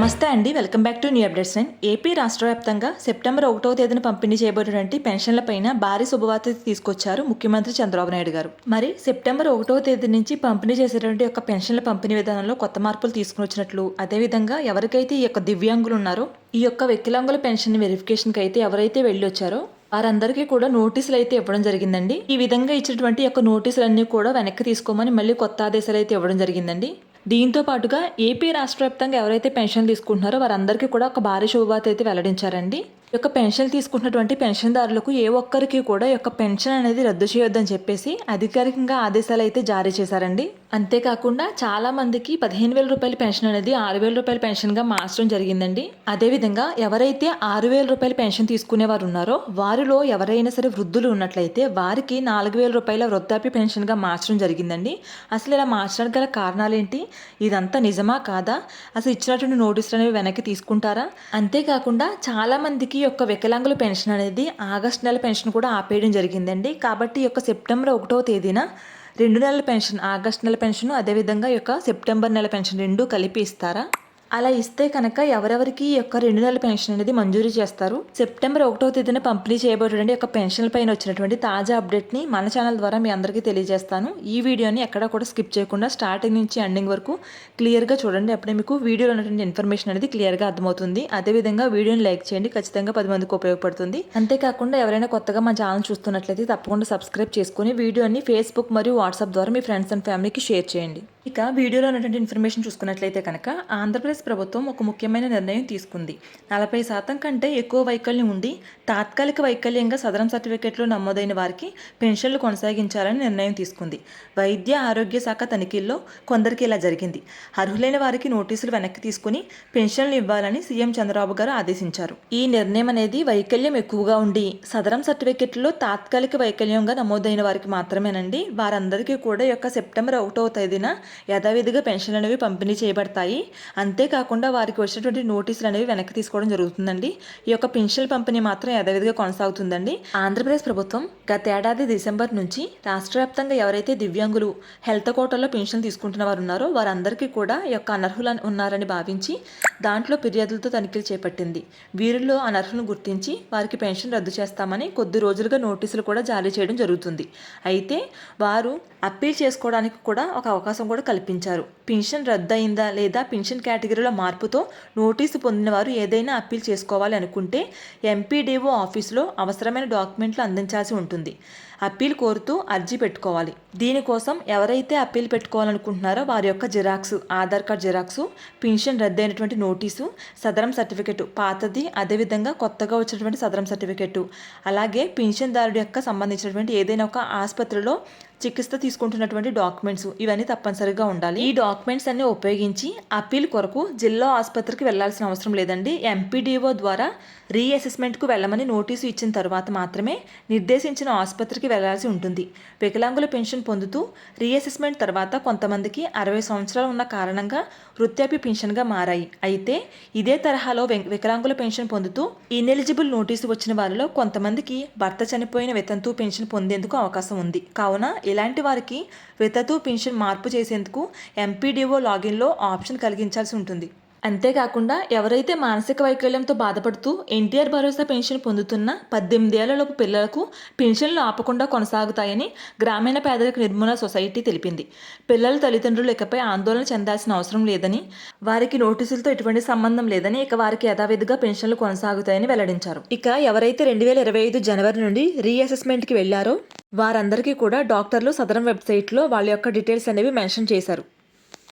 నమస్తే అండి. Welcome back to new updates nine AP రాష్ట్ర వ్యాప్తంగా సెప్టెంబర్ ఒకటవ తేదీన పంపిణీ చేయబడినటువంటి పెన్షన్లపైన భారీ శుభవార్త తీసుకొచ్చారు ముఖ్యమంత్రి చంద్రబాబు నాయుడు గారు. మరి సెప్టెంబర్ ఒకటవ తేదీ నుంచి పంపిణీ చేసేటువంటి యొక్క పెన్షన్ల పంపిణీ విధానంలో కొత్త మార్పులు తీసుకుని వచ్చినట్లు అదేవిధంగా ఎవరికైతే ఈ యొక్క దివ్యాంగులు ఉన్నారో ఈ యొక్క వికలాంగుల పెన్షన్ వెరిఫికేషన్కి అయితే ఎవరైతే వెళ్ళి వచ్చారో వారందరికీ కూడా నోటీసులు అయితే ఇవ్వడం జరిగిందండి. ఈ విధంగా ఇచ్చినటువంటి యొక్క నోటీసులన్నీ కూడా వెనక్కి తీసుకోమని మళ్ళీ కొత్త ఆదేశాలు అయితే ఇవ్వడం జరిగిందండి. దీంతో పాటుగా ఏపీ రాష్ట్ర వ్యాప్తంగా ఎవరైతే పెన్షన్ తీసుకుంటున్నారో వారందరికీ కూడా ఒక భారీ శుభవార్త అయితే వెల్లడించారండి. యొక్క పెన్షన్ తీసుకుంటున్నటువంటి పెన్షన్దారులకు ఏ ఒక్కరికి కూడా యొక్క పెన్షన్ అనేది రద్దు చేయొద్దని చెప్పేసి అధికారికంగా ఆదేశాలు అయితే జారీ చేశారండి. అంతేకాకుండా చాలా మందికి పదిహేను వేల రూపాయల పెన్షన్ అనేది ఆరు వేల రూపాయల పెన్షన్గా మార్చడం జరిగిందండి. అదేవిధంగా ఎవరైతే ఆరు వేల రూపాయల పెన్షన్ తీసుకునేవారు ఉన్నారో వారిలో ఎవరైనా సరే వృద్ధులు ఉన్నట్లయితే వారికి నాలుగు వేల రూపాయల వృద్ధాప్య పెన్షన్గా మార్చడం జరిగిందండి. అసలు ఇలా మార్చడానికి గల కారణాలు ఏంటి ఇదంతా నిజమా కాదా? అసలు ఇచ్చినటువంటి నోటీసులు అనేవి వెనక్కి తీసుకుంటారా? అంతేకాకుండా చాలా మందికి ఈ యొక్క వికలాంగుల పెన్షన్ అనేది ఆగస్ట్ నెల పెన్షన్ కూడా ఆపేయడం జరిగిందండి. కాబట్టి ఈ యొక్క సెప్టెంబర్ ఒకటో తేదీన రెండు నెలల పెన్షన్ ఆగస్ట్ నెల పెన్షన్ అదేవిధంగా ఈ యొక్క సెప్టెంబర్ నెల పెన్షన్ రెండు కలిపి ఇస్తారా? అలా ఇస్తే కనుక ఎవరెవరికి యొక్క రెండు నెలల పెన్షన్ అనేది మంజూరు చేస్తారు. సెప్టెంబర్ ఒకటో తేదీన పంపిణీ చేయబడిన యొక్క పెన్షన్ పైన వచ్చినటువంటి తాజా అప్డేట్ని మన ఛానల్ ద్వారా మీ అందరికీ తెలియజేస్తాను. ఈ వీడియోని ఎక్కడా కూడా స్కిప్ చేయకుండా స్టార్టింగ్ నుంచి ఎండింగ్ వరకు క్లియర్గా చూడండి. అప్పుడే మీకు వీడియోలో ఉన్నటువంటి ఇన్ఫర్మేషన్ అనేది క్లియర్గా అర్థమవుతుంది. అదేవిధంగా వీడియోని లైక్ చేయండి. ఖచ్చితంగా పది మందికి ఉపయోగపడుతుంది. అంతేకాకుండా ఎవరైనా కొత్తగా మా ఛానల్ చూస్తున్నట్లయితే తప్పకుండా సబ్స్క్రైబ్ చేసుకుని వీడియోని ఫేస్బుక్ మరియు వాట్సాప్ ద్వారా మీ ఫ్రెండ్స్ అండ్ ఫ్యామిలీకి షేర్ చేయండి. ఇక వీడియోలో ఉన్నటువంటి ఇన్ఫర్మేషన్ చూసుకున్నట్లయితే కనుక ఆంధ్రప్రదేశ్ ప్రభుత్వం ఒక ముఖ్యమైన నిర్ణయం తీసుకుంది. నలభై శాతం కంటే ఎక్కువ వైకల్యం ఉండి తాత్కాలిక వైకల్యంగా సదరం సర్టిఫికేట్లో నమోదైన వారికి పెన్షన్లు కొనసాగించాలని నిర్ణయం తీసుకుంది. వైద్య ఆరోగ్య శాఖ తనిఖీల్లో కొందరికి ఇలా జరిగింది. అర్హులైన వారికి నోటీసులు వెనక్కి తీసుకుని పెన్షన్లు ఇవ్వాలని సీఎం చంద్రబాబు గారు ఆదేశించారు. ఈ నిర్ణయం అనేది వైకల్యం ఎక్కువగా ఉండి సదరం సర్టిఫికెట్లో తాత్కాలిక వైకల్యంగా నమోదైన వారికి మాత్రమేనండి. వారందరికీ కూడా యొక్క సెప్టెంబర్ ఒకటవ తేదీన యథావిధిగా పెన్షన్లు అనేవి పంపిణీ చేయబడతాయి. అంతేకాకుండా వారికి వచ్చినటువంటి నోటీసులు అనేవి వెనక్కి తీసుకోవడం జరుగుతుందండి. ఈ యొక్క పెన్షన్ పంపిణీ మాత్రం యథావిధిగా కొనసాగుతుందండి. ఆంధ్రప్రదేశ్ ప్రభుత్వం గతేడాది డిసెంబర్ నుంచి రాష్ట్ర వ్యాప్తంగా ఎవరైతే దివ్యాంగులు హెల్త్ కోటల్లో పెన్షన్ తీసుకుంటున్న వారు ఉన్నారో వారందరికీ కూడా ఈ యొక్క అనర్హులు ఉన్నారని భావించి దాంట్లో ఫిర్యాదులతో తనిఖీలు చేపట్టింది. వీరిలో అనర్హులను గుర్తించి వారికి పెన్షన్ రద్దు చేస్తామని కొద్ది రోజులుగా నోటీసులు కూడా జారీ చేయడం జరుగుతుంది. అయితే వారు అప్పీల్ చేసుకోవడానికి కూడా ఒక అవకాశం కూడా కల్పించారు. పెన్షన్ రద్దయిందా లేదా పెన్షన్ కేటగిరీలో మార్పుతో నోటీసు పొందిన వారు ఏదైనా అప్పీల్ చేసుకోవాలి అనుకుంటే ఎంపీడీఓ ఆఫీసులో అవసరమైన డాక్యుమెంట్లు అందించాల్సి ఉంటుంది. అప్పీల్ కోరుతూ అర్జీ పెట్టుకోవాలి. దీనికోసం ఎవరైతే అప్పీల్ పెట్టుకోవాలనుకుంటున్నారో వారి యొక్క xerox Aadhaar card xerox pension రద్దయినటువంటి notice Sadaram certificate పాతది అదేవిధంగా కొత్తగా వచ్చినటువంటి సదరం సర్టిఫికెట్ అలాగే పెన్షన్దారుడి యొక్క సంబంధించినటువంటి ఏదైనా ఒక ఆసుపత్రిలో చికిత్స తీసుకుంటున్నటువంటి డాక్యుమెంట్స్. ఇవన్నీ తప్పనిసరిగా ఉండాలి. ఈ డాక్యుమెంట్స్ అన్ని ఉపయోగించి అప్పీల్ కొరకు జిల్లా ఆసుపత్రికి వెళ్ళాల్సిన అవసరం లేదండి. ఎంపీడీఓ ద్వారా రీఅసెస్మెంట్కు వెళ్ళమని నోటీసు ఇచ్చిన తర్వాత మాత్రమే నిర్దేశించిన ఆసుపత్రికి వెళ్ళాల్సి ఉంటుంది. వికలాంగుల పెన్షన్ పొందుతూ రీఅసెస్మెంట్ తర్వాత కొంతమందికి అరవై సంవత్సరాలు ఉన్న కారణంగా వృత్తాప్య పెన్షన్గా మారాయి. అయితే ఇదే తరహాలో వికలాంగుల పెన్షన్ పొందుతూ ఇన్ఎలిజిబుల్ నోటీసు వచ్చిన వారిలో కొంతమందికి భర్త చనిపోయిన వితంతు పెన్షన్ పొందేందుకు అవకాశం ఉంది. కావున ఇలాంటి వారికి వితతు పెన్షన్ మార్పు చేసేందుకు ఎంపీడీఓ లాగిన్లో ఆప్షన్ కలిగించాల్సి ఉంటుంది. అంతేకాకుండా ఎవరైతే మానసిక వైకల్యంతో బాధపడుతూ ఎన్టీఆర్ భరోసా పెన్షన్ పొందుతున్న పద్దెనిమిదేళ్ళలోపు పిల్లలకు పెన్షన్లు ఆపకుండా కొనసాగుతాయని గ్రామీణ పేదరిక నిర్మూలన సొసైటీ తెలిపింది. పిల్లల తల్లిదండ్రులు ఇకపై ఆందోళన చెందాల్సిన అవసరం లేదని వారికి నోటీసులతో ఎటువంటి సంబంధం లేదని ఇక వారికి యథావిధిగా పెన్షన్లు కొనసాగుతాయని వెల్లడించారు. ఇక ఎవరైతే రెండు వేల ఇరవై ఐదు జనవరి నుండి రీఅసెస్మెంట్కి వెళ్ళారో వారందరికీ కూడా డాక్టర్లు సదరం వెబ్సైట్లో వాళ్ళ యొక్క డీటెయిల్స్ అనేవి మెన్షన్ చేశారు.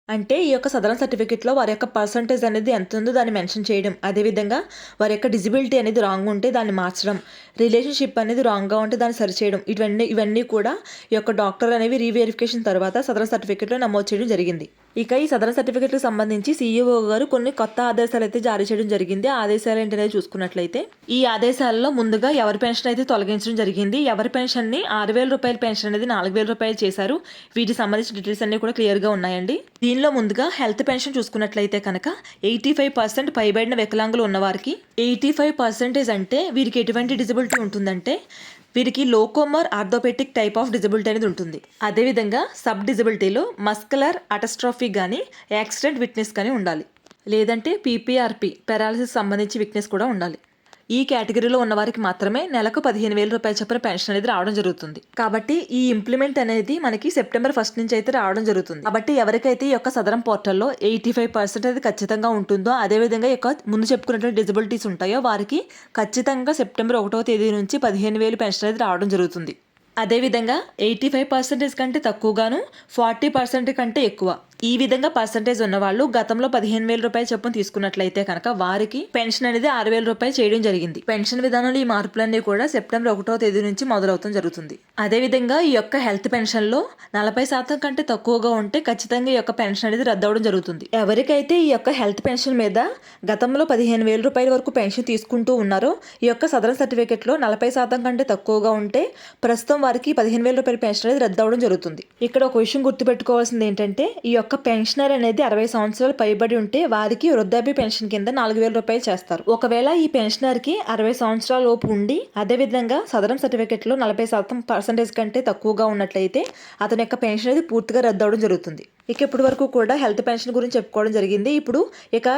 అంటే ఈ యొక్క సదరన్ సర్టిఫికేట్లో వారి యొక్క పర్సంటేజ్ అనేది ఎంత ఉందో దాన్ని మెన్షన్ చేయడం. అదేవిధంగా వారి యొక్క డిజిబిలిటీ అనేది రాంగ్ ఉంటే దాన్ని మార్చడం. రిలేషన్షిప్ అనేది రాంగ్గా ఉంటే దాన్ని సరిచేయడం. ఇవన్నీ ఇవన్నీ కూడా ఈ యొక్క డాక్టర్ అనేవి రీవెరిఫికేషన్ తర్వాత సదరన్ సర్టిఫికేట్లో నమోదు చేయడం జరిగింది. ఇక ఈ సదరన్ సర్టిఫికేట్కి సంబంధించి సీఈఓ గారు కొన్ని కొత్త ఆదేశాలు అయితే జారీ చేయడం జరిగింది. ఆదేశాలు ఏంటనేది చూసుకున్నట్లయితే ఈ ఆదేశాలలో ముందుగా ఎవరి పెన్షన్ అయితే తొలగించడం జరిగింది? ఎవరి పెన్షన్ని? ఆరు వేల రూపాయల పెన్షన్ అనేది నాలుగు వేల రూపాయలు చేశారు. వీటికి సంబంధించిన డీటెయిల్స్ అన్ని కూడా క్లియర్గా ఉన్నాయండి. దీనిలో ముందుగా హెల్త్ పెన్షన్ చూసుకున్నట్లయితే కనుక ఎయిటీ ఫైవ్ పర్సెంట్ పైబడిన వికలాంగులు ఉన్నవారికి ఎయిటీ ఫైవ్ పర్సెంటేజ్ అంటే వీరికి ఎటువంటి డిజబిలిటీ ఉంటుందంటే వీరికి locomotor orthopaedic type of disability అనేది ఉంటుంది. అదేవిధంగా సబ్ డిజబిలిటీలో మస్కులర్ అటస్ట్రాఫీ కానీ యాక్సిడెంట్ విట్నెస్ కానీ ఉండాలి. లేదంటే పీపీఆర్పి పెరాలసిస్ సంబంధించి వీక్నెస్ కూడా ఉండాలి. ఈ కేటగిరీలో ఉన్న వారికి మాత్రమే నెలకు పదిహేను వేల రూపాయల చొప్పున పెన్షన్ అనేది రావడం జరుగుతుంది. కాబట్టి ఈ ఇంప్లిమెంట్ అనేది మనకి సెప్టెంబర్ ఫస్ట్ నుంచి అయితే రావడం జరుగుతుంది. కాబట్టి ఎవరికైతే ఈ యొక్క సదరం పోర్టల్లో ఎయిటీ ఫైవ్ పర్సెంట్ అది ఖచ్చితంగా ఉంటుందో అదేవిధంగా యొక్క ముందు చెప్పుకున్నటువంటి డిజబిలిటీస్ ఉంటాయో వారికి ఖచ్చితంగా సెప్టెంబర్ ఒకటో తేదీ నుంచి పదిహేను వేలు పెన్షన్ అనేది రావడం జరుగుతుంది. అదేవిధంగా ఎయిటీ ఫైవ్ పర్సెంటేజ్ కంటే తక్కువగాను ఫార్టీ పర్సెంట్ కంటే ఎక్కువ. ఈ విధంగా పర్సంటేజ్ ఉన్న వాళ్ళు గతంలో పదిహేను వేల రూపాయలు చొప్పున తీసుకున్నట్లయితే కనుక వారికి పెన్షన్ అనేది ఆరు వేల రూపాయలు చేయడం జరిగింది. పెన్షన్ విధానంలో ఈ మార్పులన్నీ కూడా సెప్టెంబర్ ఒకటో తేదీ నుంచి మొదలవుతాం జరుగుతుంది. అదేవిధంగా ఈ యొక్క హెల్త్ పెన్షన్లో నలభై శాతం కంటే తక్కువగా ఉంటే ఖచ్చితంగా ఈ యొక్క పెన్షన్ అనేది రద్దవడం జరుగుతుంది. ఎవరికైతే ఈ యొక్క హెల్త్ పెన్షన్ మీద గతంలో పదిహేను వేల రూపాయల వరకు పెన్షన్ తీసుకుంటూ ఉన్నారో ఈ యొక్క సదరన్ సర్టిఫికేట్లో నలభై శాతం కంటే తక్కువగా ఉంటే ప్రస్తుతం వారికి పదిహేను వేల రూపాయల పెన్షన్ అనేది రద్దవడం జరుగుతుంది. ఇక్కడ ఒక విషయం గుర్తుపెట్టుకోవాల్సింది ఏంటంటే ఈ యొక్క పెన్షనర్ అనేది అరవై సంవత్సరాలు పైబడి ఉంటే వారికి వృద్ధాప్య పెన్షన్ కింద నాలుగు వేల రూపాయలు చేస్తారు. ఒకవేళ ఈ పెన్షనర్కి అరవై సంవత్సరాల లోపు ఉండి అదేవిధంగా సదరం సర్టిఫికెట్లో నలభై శాతం పర్సెంటేజ్ కంటే తక్కువగా ఉన్నట్లయితే అతని యొక్క పెన్షన్ అనేది పూర్తిగా రద్దవడం జరుగుతుంది. ఇక ఇప్పటి వరకు కూడా హెల్త్ పెన్షన్ గురించి చెప్పుకోవడం జరిగింది. ఇప్పుడు ఇక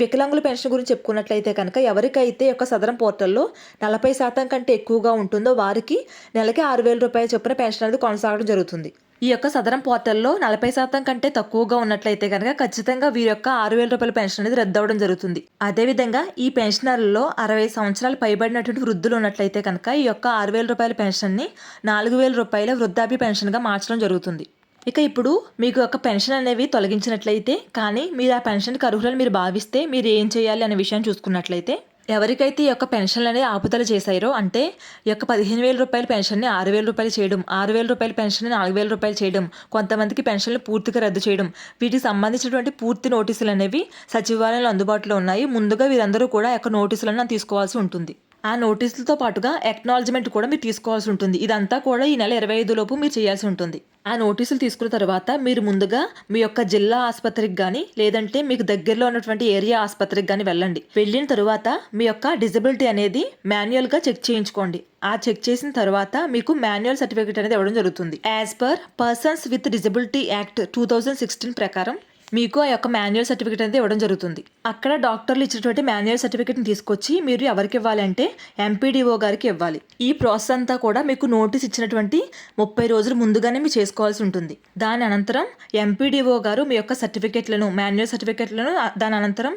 వికలాంగుల పెన్షన్ గురించి చెప్పుకున్నట్లయితే కనుక ఎవరికైతే యొక్క సదరం పోర్టల్లో నలభై శాతం కంటే ఎక్కువగా ఉంటుందో వారికి నెలకి ఆరు వేల రూపాయల చొప్పున పెన్షన్ అనేది కొనసాగడం జరుగుతుంది. ఈ యొక్క సదరం పోర్టల్లో నలభై శాతం కంటే తక్కువగా ఉన్నట్లయితే కనుక ఖచ్చితంగా వీరి యొక్క ఆరు వేల రూపాయల పెన్షన్ అనేది రద్దవడం జరుగుతుంది. అదేవిధంగా ఈ పెన్షనర్లలో అరవై సంవత్సరాలు పైబడినటువంటి వృద్ధులు ఉన్నట్లయితే కనుక ఈ యొక్క ఆరు వేల రూపాయల పెన్షన్ని నాలుగు వేల రూపాయల వృద్ధాప్య పెన్షన్గా మార్చడం జరుగుతుంది. ఇక ఇప్పుడు మీకు ఒక పెన్షన్ అనేవి తొలగించినట్లయితే కానీ మీరు ఆ పెన్షన్కి అర్హులను మీరు భావిస్తే మీరు ఏం చేయాలి అనే విషయం చూసుకున్నట్లయితే ఎవరికైతే ఈ యొక్క పెన్షన్లు అనేది ఆపుదల చేశారో అంటే ఈ యొక్క పదిహేను వేల రూపాయల పెన్షన్ని ఆరు వేల రూపాయలు చేయడం ఆరు వేల రూపాయల పెన్షన్ని నాలుగు వేల రూపాయలు చేయడం కొంతమందికి పెన్షన్లు పూర్తిగా రద్దు చేయడం వీటికి సంబంధించినటువంటి పూర్తి నోటీసులు అనేవి సచివాలయంలో అందుబాటులో ఉన్నాయి. ముందుగా వీరందరూ కూడా యొక్క నోటీసులను తీసుకోవాల్సి ఉంటుంది. ఆ నోటీసులతో పాటుగా ఎక్నాలజ్మెంట్ కూడా మీరు తీసుకోవాల్సి ఉంటుంది. ఇదంతా కూడా ఈ నెల ఇరవై ఐదు లోపు మీరు చేయాల్సి ఉంటుంది. ఆ నోటీసులు తీసుకున్న తర్వాత మీరు ముందుగా మీ యొక్క జిల్లా ఆసుపత్రికి కానీ లేదంటే మీకు దగ్గరలో ఉన్నటువంటి ఏరియా ఆసుపత్రికి కానీ వెళ్ళండి. వెళ్ళిన తర్వాత మీ యొక్క డిజబిలిటీ అనేది మాన్యువల్గా చెక్ చేయించుకోండి. ఆ చెక్ చేసిన తర్వాత మీకు మాన్యువల్ సర్టిఫికేట్ అనేది ఇవ్వడం జరుగుతుంది. As per persons with disability act two thousand sixteen ప్రకారం మీకు ఆ యొక్క మాన్యువల్ సర్టిఫికేట్ అనేది ఇవ్వడం జరుగుతుంది. అక్కడ డాక్టర్లు ఇచ్చినటువంటి మాన్యువల్ సర్టిఫికేట్ని తీసుకొచ్చి మీరు ఎవరికి ఇవ్వాలంటే ఎంపీడీఓ గారికి ఇవ్వాలి. ఈ ప్రాసెస్ అంతా కూడా మీకు నోటీస్ ఇచ్చినటువంటి ముప్పై రోజులు ముందుగానే మీరు చేసుకోవాల్సి ఉంటుంది. దాని అనంతరం ఎంపీడీఓ గారు మీ యొక్క సర్టిఫికేట్లను మాన్యువల్ సర్టిఫికేట్లను దాని అనంతరం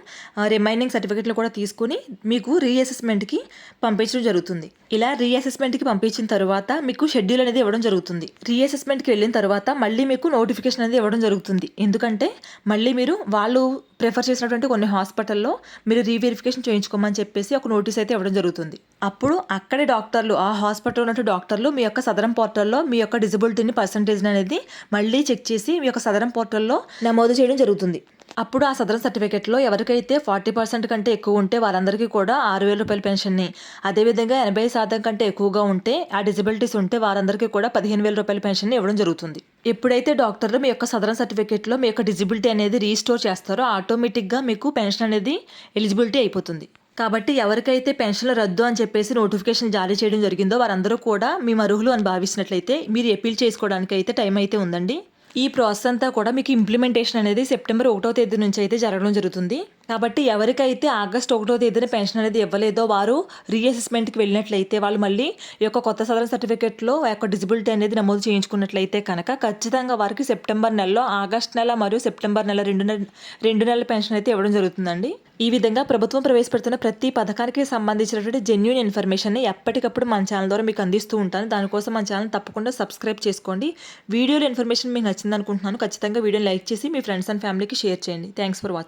రిమైనింగ్ సర్టిఫికేట్లు కూడా తీసుకుని మీకు రీఅసెస్మెంట్కి పంపించడం జరుగుతుంది. ఇలా రీఅసెస్మెంట్కి పంపించిన తర్వాత మీకు షెడ్యూల్ అనేది ఇవ్వడం జరుగుతుంది. రీఅసెస్మెంట్కి వెళ్ళిన తర్వాత మళ్ళీ మీకు నోటిఫికేషన్ అనేది ఇవ్వడం జరుగుతుంది. ఎందుకంటే మళ్ళీ మీరు వాళ్ళు ప్రిఫర్ చేసినటువంటి కొన్ని హాస్పిటల్లో మీరు రీవెరిఫికేషన్ చేయించుకోమని చెప్పేసి ఒక నోటీస్ అయితే ఇవ్వడం జరుగుతుంది. అప్పుడు అక్కడే డాక్టర్లు ఆ హాస్పిటల్ ఉన్నటువంటి డాక్టర్లు మీ యొక్క సదరం పోర్టల్లో మీ యొక్క డిజబిలిటీని పర్సంటేజ్ అనేది మళ్ళీ చెక్ చేసి మీ యొక్క సదరం పోర్టల్లో నమోదు చేయడం జరుగుతుంది. అప్పుడు ఆ సదరన్ సర్టిఫికేట్లో ఎవరికైతే ఫార్టీ పర్సెంట్ కంటే ఎక్కువ ఉంటే వారందరికీ కూడా ఆరు వేల రూపాయల పెన్షన్ని. అదేవిధంగా ఎనభై శాతం కంటే ఎక్కువగా ఉంటే ఆ డిజబిలిటీస్ ఉంటే వారందరికీ కూడా పదిహేను వేల రూపాయల పెన్షన్ ఇవ్వడం జరుగుతుంది. ఎప్పుడైతే డాక్టర్లు మీ యొక్క సదరన్ సర్టిఫికేట్లో మీ యొక్క డిజిబిలిటీ అనేది రీస్టోర్ చేస్తారో ఆటోమేటిక్గా మీకు పెన్షన్ అనేది ఎలిజిబిలిటీ అయిపోతుంది. కాబట్టి ఎవరికైతే పెన్షన్లు రద్దు అని చెప్పేసి నోటిఫికేషన్ జారీ చేయడం జరిగిందో వారందరూ కూడా మీ అర్హులు అని భావిస్తున్నట్లయితే మీరు అపీల్ చేసుకోవడానికి అయితే టైం అయితే ఉందండి. ఈ ప్రాసెస్ అంతా కూడా మీకు ఇంప్లిమెంటేషన్ అనేది సెప్టెంబర్ ఒకటో తేదీ నుంచి అయితే జరగడం జరుగుతుంది. కాబట్టి ఎవరికైతే ఆగస్ట్ ఒకటో తేదీన పెన్షన్ అనేది ఇవ్వలేదో వారు రీఅసెస్మెంట్కి వెళ్ళినట్లయితే వాళ్ళు మళ్ళీ ఈ యొక్క కొత్త సదరన్ సర్టిఫికేట్లో ఆ యొక్క డిజిబిలిటీ అనేది నమోదు చేయించుకున్నట్లయితే కనుక ఖచ్చితంగా వారికి సెప్టెంబర్ నెలలో ఆగస్ట్ నెల మరియు సెప్టెంబర్ నెల రెండు నెల రెండు నెలల పెన్షన్ అయితే ఇవ్వడం జరుగుతుందండి. ఈ విధంగా ప్రభుత్వం ప్రవేశపెడుతున్న ప్రతి పథకానికి సంబంధించినటువంటి జెన్యున్ ఇన్ఫర్మేషన్ని ఎప్పటికప్పుడు మన ఛానల్ ద్వారా మీకు అందిస్తూ ఉంటాను. దానికోసం మన ఛానల్ తప్పకుండా సబ్స్క్రైబ్ చేసుకోండి. వీడియోలో ఇన్ఫర్మేషన్ మీకు నచ్చింది అనుకుంటున్నాను ఖచ్చితంగా వీడియోని లైక్ చేసి మీ ఫ్రెండ్స్ అండ్ ఫ్యామిలీకి షేర్ చేయండి. Thanks for watching